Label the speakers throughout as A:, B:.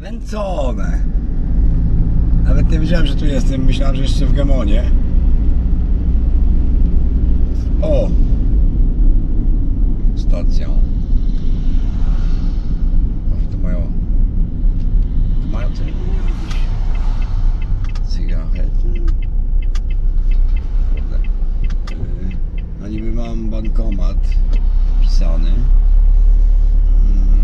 A: Węcone. Nawet nie wiedziałem, że tu jestem. Myślałem, że jeszcze w Gemonie. O! Stacja. Może to mają... To mają coś jakieś cygarety. Kurde. Yy, No niby mam bankomat pisany. Mm.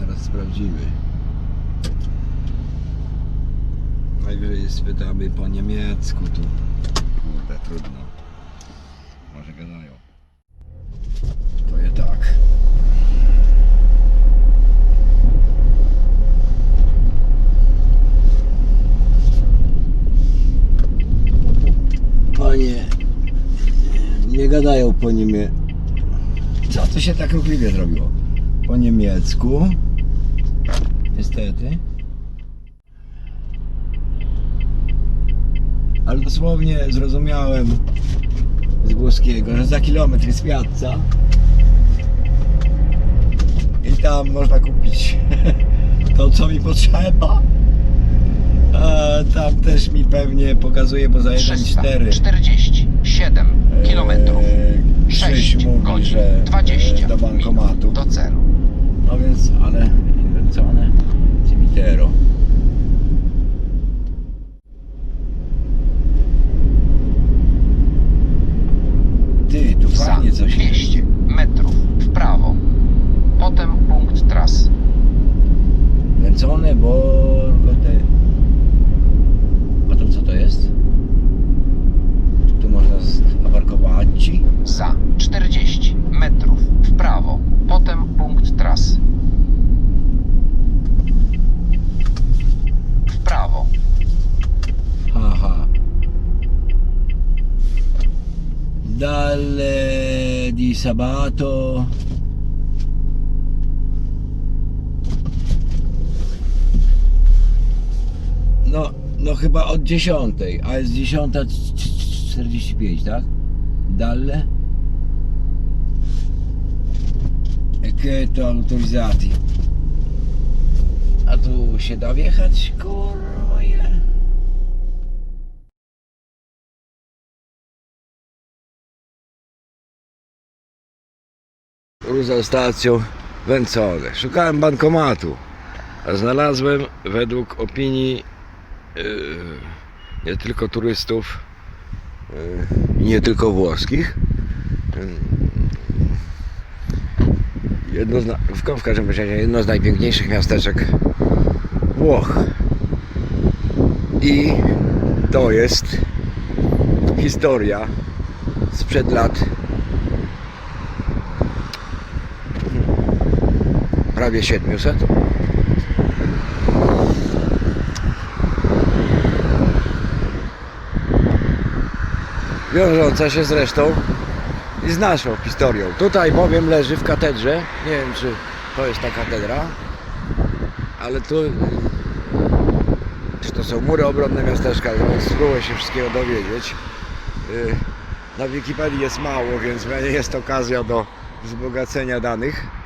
A: Zaraz sprawdzimy. Najwyżej spytamy po niemiecku tu. Kurde, trudno. Może gadają. To je tak. Panie, nie gadają po niemiecku. Co to się tak ruchliwie zrobiło? Po niemiecku. Niestety. Ale dosłownie zrozumiałem z włoskiego, że za kilometr jest piazza. I tam można kupić to, co mi potrzeba. Tam też mi pewnie pokazuje, bo za 1,4
B: 347 kilometrów.
A: Eee, Krzyś
B: 6
A: mówi,
B: godzin
A: że
B: 20
A: e, do bankomatu.
B: do celu.
A: No więc, ale Cimitero. quiero. Dalle di sabato. No, no chyba od 10, a jest 10.45, tak? Dalle. To autorizzati. A tu się da wjechać? Kurwa Za stacją Węcone. Szukałem bankomatu, a znalazłem według opinii yy, nie tylko turystów yy, nie tylko włoskich. Yy, jedno z, w, w każdym razie jedno z najpiękniejszych miasteczek Włoch. I to jest historia sprzed lat prawie 700. Wiążąca się zresztą i z naszą historią. Tutaj bowiem leży w katedrze, nie wiem czy to jest ta katedra, ale tu czy to są mury obronne miasteczka, więc spróbuję się wszystkiego dowiedzieć. Y, Na Wikipedii jest mało, więc nie jest okazja do wzbogacenia danych.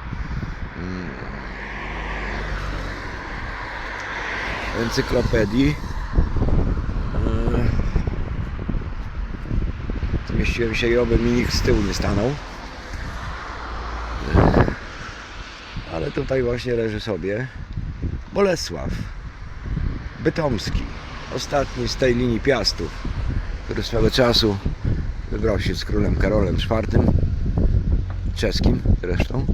A: Encyklopedii. Zmieściłem się i oby mi nikt z tyłu nie stanął. Ale tutaj właśnie leży sobie Bolesław Bytomski. Ostatni z tej linii Piastów, który swego czasu wybrał się z królem Karolem IV, czeskim zresztą,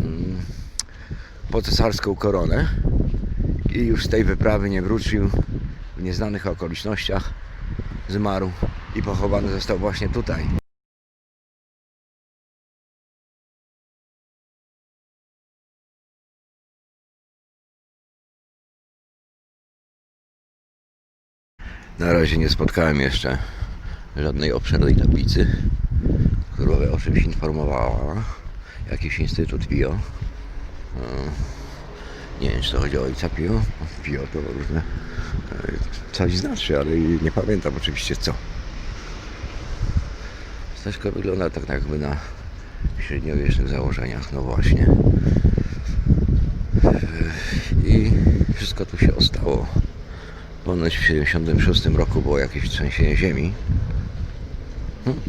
A: yy, po cesarską koronę i już z tej wyprawy nie wrócił. W nieznanych okolicznościach zmarł i pochowany został właśnie tutaj. Na razie nie spotkałem jeszcze żadnej obszernej tablicy. Która o czymś informowała. Jakiś instytut bio E, nie wiem, czy to chodzi o ojca Pio. Pio to różne e, coś znaczy, ale nie pamiętam oczywiście co. Steczka wygląda tak jakby na średniowiecznych założeniach, no właśnie. I wszystko tu się ostało. Ponoć w 76 roku było jakieś trzęsienie ziemi. Hmm.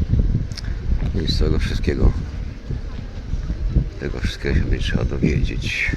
A: I z tego wszystkiego tego wszystkiego się będzie trzeba dowiedzieć.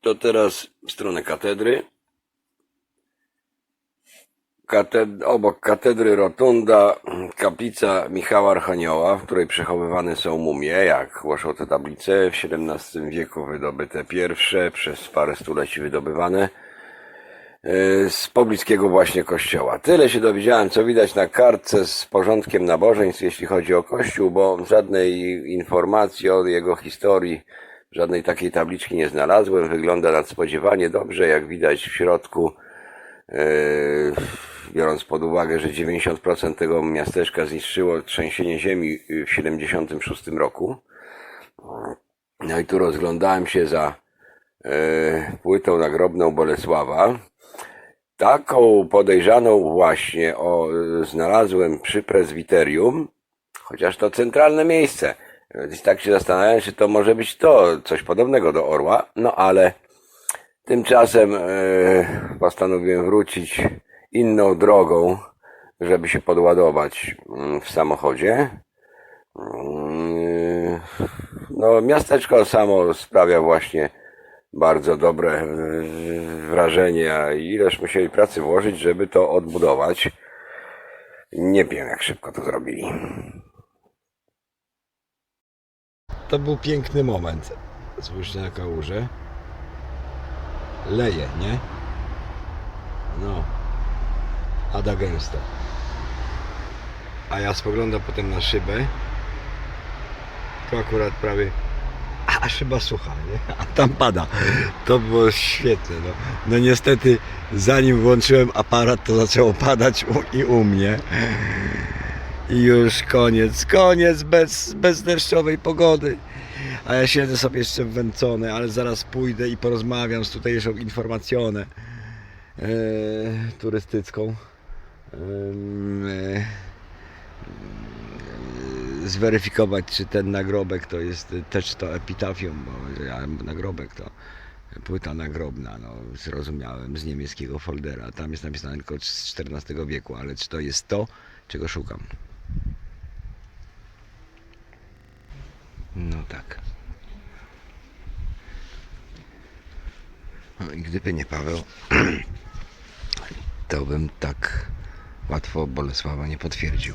A: To teraz w stronę katedry. Kated obok katedry rotunda, kaplica Michała Archanioła, w której przechowywane są mumie, jak głoszą te tablice, w XVII wieku wydobyte pierwsze, przez parę stuleci wydobywane z pobliskiego właśnie kościoła. Tyle się dowiedziałem, co widać na kartce z porządkiem nabożeństw, jeśli chodzi o kościół, bo żadnej informacji o jego historii, żadnej takiej tabliczki nie znalazłem. Wygląda nadspodziewanie dobrze, jak widać w środku, e, biorąc pod uwagę, że 90% tego miasteczka zniszczyło trzęsienie ziemi w 76 roku. No i tu rozglądałem się za e, płytą nagrobną Bolesława. Taką podejrzaną właśnie o, znalazłem przy prezbiterium, chociaż to centralne miejsce. Więc tak się zastanawiałem, czy to może być to, coś podobnego do orła, no ale tymczasem e, postanowiłem wrócić inną drogą, żeby się podładować mm, w samochodzie. Mm, No, miasteczko samo sprawia właśnie bardzo dobre e, wrażenie, a ileż musieli pracy włożyć, żeby to odbudować. Nie wiem, jak szybko to zrobili. To był piękny moment. Spójrzcie na kałużę. Leje, nie? No. Ada gęsto. A ja spoglądam potem na szybę. To akurat prawie a szyba sucha, nie? A tam pada. To było świetne. No, no niestety, zanim włączyłem aparat, to zaczęło padać u, i u mnie. I już koniec, koniec bez, bez deszczowej pogody. A ja siedzę sobie jeszcze w Węcone, ale zaraz pójdę i porozmawiam z tutejszą informacjonę e, turystycką. E, zweryfikować, czy ten nagrobek to jest też to epitafium, bo ja nagrobek to płyta nagrobna, no zrozumiałem z niemieckiego foldera. Tam jest napisane tylko z XIV wieku, ale czy to jest to, czego szukam? No tak. No i gdyby nie Paweł, to bym tak łatwo Bolesława nie potwierdził.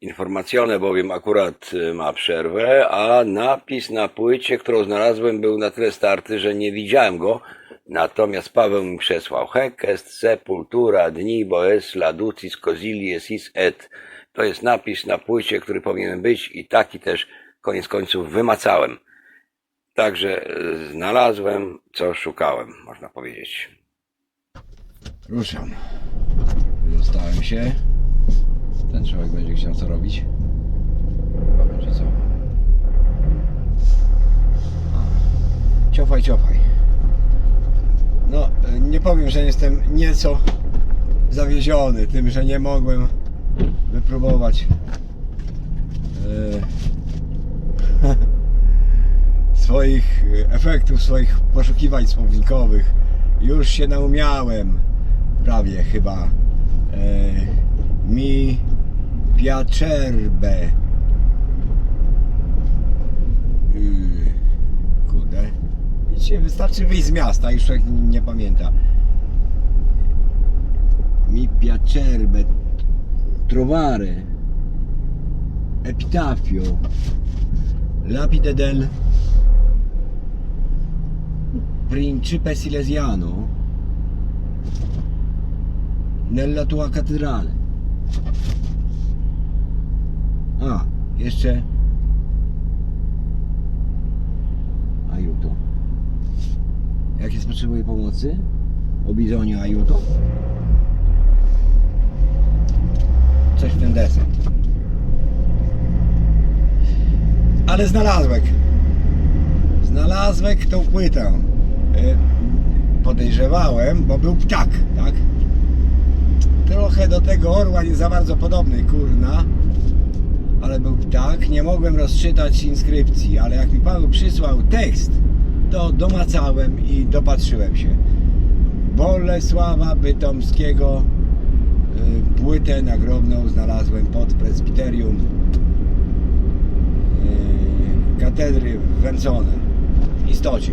A: Informacjone bowiem akurat y, ma przerwę, a napis na płycie, którą znalazłem, był na tyle starty, że nie widziałem go. Natomiast Paweł mi przesłał Hec est sepultura dni boes laducis cosilies is et. To jest napis na płycie, który powinien być i taki też koniec końców wymacałem. Także y, znalazłem, co szukałem, można powiedzieć. Ruszam. Wydostałem się. Ten człowiek będzie chciał co robić? Chyba będzie co? A. Ciofaj, ciofaj. No, e, nie powiem, że jestem nieco zawieziony tym, że nie mogłem wypróbować e, swoich e, efektów, swoich poszukiwań słownikowych. Już się naumiałem prawie chyba. E, mi piacerbe. Yy, Kurde. Widzicie, wystarczy wyjść z miasta, już człowiek nie pamięta. Mi piacerbe. Trovare. Epitafio. Lapide del Principe Silesiano nella tua cattedrale. A, jeszcze Aiuto. Jak jest potrzebuje pomocy? O bizonie Aiuto? Coś w ten deser. Ale znalazłek. Znalazłek tą płytę. E, Podejrzewałem, bo był ptak, tak? Trochę do tego orła nie za bardzo podobny, kurna. Ale był ptak. Nie mogłem rozczytać inskrypcji, ale jak mi Paweł przysłał tekst, to domacałem i dopatrzyłem się. Bolesława Bytomskiego y, płytę nagrobną znalazłem pod presbiterium y, katedry w Węcone w istocie